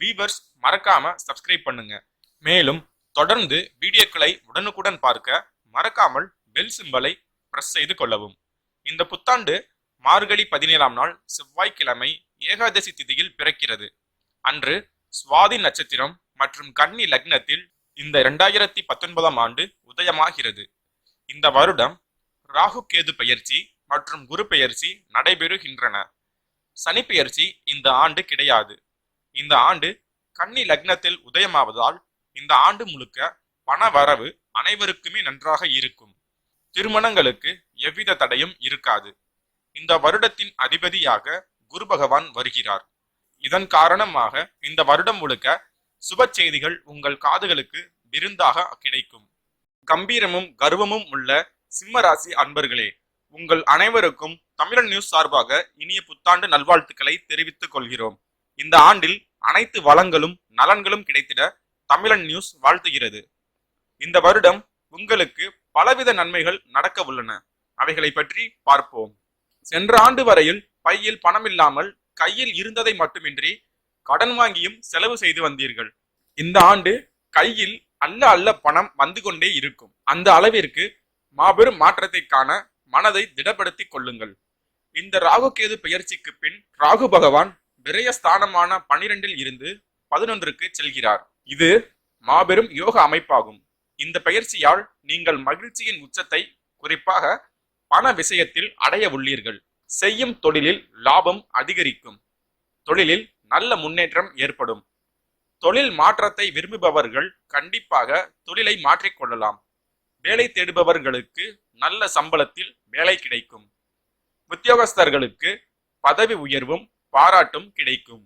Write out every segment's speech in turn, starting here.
Viewers மறக்காம subscribe பண்ணுங்க. மேலும் தொடர்ந்து வீடியோக்களை உடனுக்குடன் பார்க்க மறக்காமல் பெல் சிம்பலை பிரஸ் செய்து கொள்ளவும். இந்த புத்தாண்டு மார்கழி பதினேழாம் நாள் செவ்வாய்க்கிழமை ஏகாதசி திதியில் பிறக்கிறது. அன்று சுவாதி நட்சத்திரம் மற்றும் கன்னி லக்னத்தில் இந்த இரண்டாயிரத்தி பத்தொன்பதாம் ஆண்டு உதயமாகிறது. இந்த வருடம் ராகு கேது பெயர்ச்சி மற்றும் குரு பெயர்ச்சி நடைபெறுகின்றன. சனி பெயர்ச்சி இந்த ஆண்டு கிடையாது. இந்த ஆண்டு கன்னி லக்னத்தில் உதயமாவதால் இந்த ஆண்டு முழுக்க பண வரவு அனைவருக்குமே நன்றாக இருக்கும். திருமணங்களுக்கு எவ்வித தடையும் இருக்காது. இந்த வருடத்தின் அதிபதியாக குரு பகவான் வருகிறார். இதன் காரணமாக இந்த வருடம் முழுக்க சுப செய்திகள் உங்கள் காதுகளுக்கு விருந்தாக கிடைக்கும். கம்பீரமும் கர்வமும் உள்ள சிம்மராசி அன்பர்களே உங்கள் அனைவருக்கும் தமிழன் நியூஸ் சார்பாக இனிய புத்தாண்டு நல்வாழ்த்துக்களை தெரிவித்துக் கொள்கிறோம். இந்த ஆண்டில் அனைத்து வளங்களும் நலன்களும் கிடைத்திட தமிழன் நியூஸ் வாழ்த்துகிறது. இந்த வருடம் உங்களுக்கு பலவித நன்மைகள் நடக்க உள்ளன. அவைகளை பற்றி பார்ப்போம். சென்ற ஆண்டு வரையில் பையில் பணம் இல்லாமல் கையில் இருந்ததை மட்டுமின்றி கடன் வாங்கியும் செலவு செய்து வந்தீர்கள். இந்த ஆண்டு கையில் அல்ல அல்ல பணம் வந்து கொண்டே இருக்கும். அந்த அளவிற்கு மாபெரும் மாற்றத்தை காண மனதை திடப்படுத்திக் கொள்ளுங்கள். இந்த ராகு கேது பெயர்ச்சிக்கு பின் ராகு பகவான் விரயஸ்தானமான பனிரெண்டில் இருந்து பதினொன்றுக்கு செல்கிறார். இது மாபெரும் யோக அமைப்பாகும். இந்த பயிற்சியால் நீங்கள் மகிழ்ச்சியின் உச்சத்தை குறிப்பாக பண விஷயத்தில் அடைய உள்ளீர்கள். செய்யும் தொழிலில் லாபம் அதிகரிக்கும். தொழிலில் நல்ல முன்னேற்றம் ஏற்படும். தொழில் மாற்றத்தை விரும்புபவர்கள் கண்டிப்பாக தொழிலை மாற்றிக்கொள்ளலாம் வேலை தேடுபவர்களுக்கு நல்ல சம்பளத்தில் வேலை கிடைக்கும். உத்தியோகஸ்தர்களுக்கு பதவி உயர்வும் பாராட்டும் கிடைக்கும்.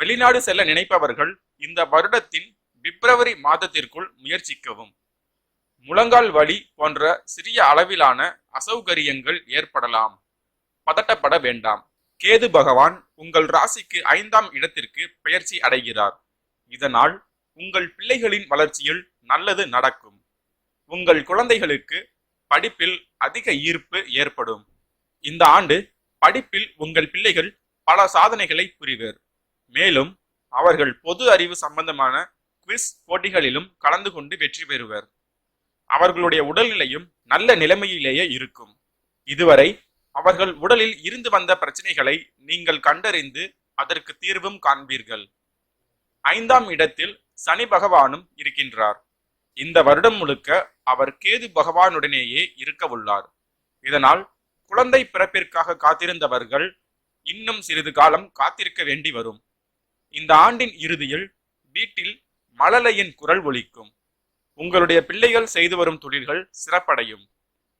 வெளிநாடு செல்ல நினைப்பவர்கள் இந்த வருடத்தின் பிப்ரவரி மாதத்திற்குள் முயற்சிக்கவும். முழங்கால் வலி போன்ற சிறிய அளவிலான அசௌகரியங்கள் ஏற்படலாம். பதட்டப்பட வேண்டாம். கேது பகவான் உங்கள் ராசிக்கு ஐந்தாம் இடத்திற்கு பெயர்ச்சி அடைகிறார். இதனால் உங்கள் பிள்ளைகளின் வளர்ச்சியில் நல்லது நடக்கும். உங்கள் குழந்தைகளுக்கு படிப்பில் அதிக ஈர்ப்பு ஏற்படும். இந்த ஆண்டு படிப்பில் உங்கள் பிள்ளைகள் பல சாதனைகளை புரிவர். மேலும் அவர்கள் பொது அறிவு சம்பந்தமான குவிஸ் போட்டிகளிலும் கலந்து கொண்டு வெற்றி பெறுவர். அவர்களுடைய உடல்நிலையும் நல்ல நிலைமையிலேயே இருக்கும். இதுவரை அவர்கள் உடலில் இருந்து வந்த பிரச்சனைகளை நீங்கள் கண்டறிந்து அதற்கு தீர்வும் காண்பீர்கள். ஐந்தாம் இடத்தில் சனி பகவானும் இருக்கின்றார். இந்த வருடம் முழுக்க அவர் கேது பகவானுடனேயே இருக்க உள்ளார். இதனால் குழந்தை பிறப்பிற்காக காத்திருந்தவர்கள் இன்னும் சிறிது காலம் காத்திருக்க வேண்டி வரும். இந்த ஆண்டின் இறுதியில் வீட்டில் மழலையின் குரல் ஒலிக்கும். உங்களுடைய பிள்ளைகள் செய்து வரும் தொழில்கள் சிறப்படையும்.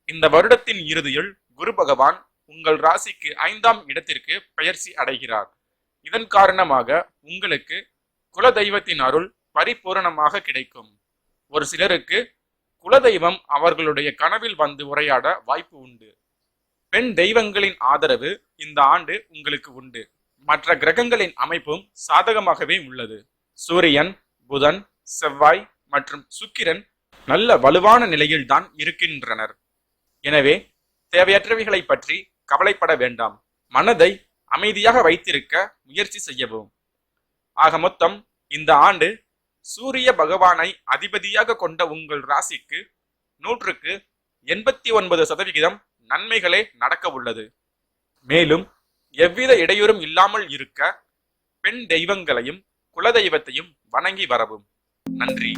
இந்த வருடத்தின் இறுதியில் குரு பகவான் உங்கள் ராசிக்கு ஐந்தாம் இடத்திற்கு பயிற்சி அடைகிறார். இதன் காரணமாக உங்களுக்கு குலதெய்வத்தின் அருள் பரிபூரணமாக கிடைக்கும். ஒரு சிலருக்கு குலதெய்வம் அவர்களுடைய கனவில் வந்து உரையாட வாய்ப்பு உண்டு. பெண் தெய்வங்களின் ஆதரவு இந்த ஆண்டு உங்களுக்கு உண்டு. மற்ற கிரகங்களின் அமைப்பும் சாதகமாகவே உள்ளது. சூரியன் புதன் செவ்வாய் மற்றும் சுக்கிரன் நல்ல வலுவான நிலையில்தான் இருக்கின்றனர். எனவே தேவையற்றவைகளை பற்றி கவலைப்பட வேண்டாம். மனதை அமைதியாக வைத்திருக்க முயற்சி செய்யவும். ஆக மொத்தம் இந்த ஆண்டு சூரிய பகவானை அதிபதியாக கொண்ட உங்கள் ராசிக்கு நூற்றுக்கு எண்பத்தி ஒன்பது சதவிகிதம் நன்மைகளே நடக்க உள்ளது. மேலும் எவ்வித இடையூறும் இல்லாமல் இருக்க பெண் தெய்வங்களையும் குலதெய்வத்தையும் வணங்கி வரவும். நன்றி.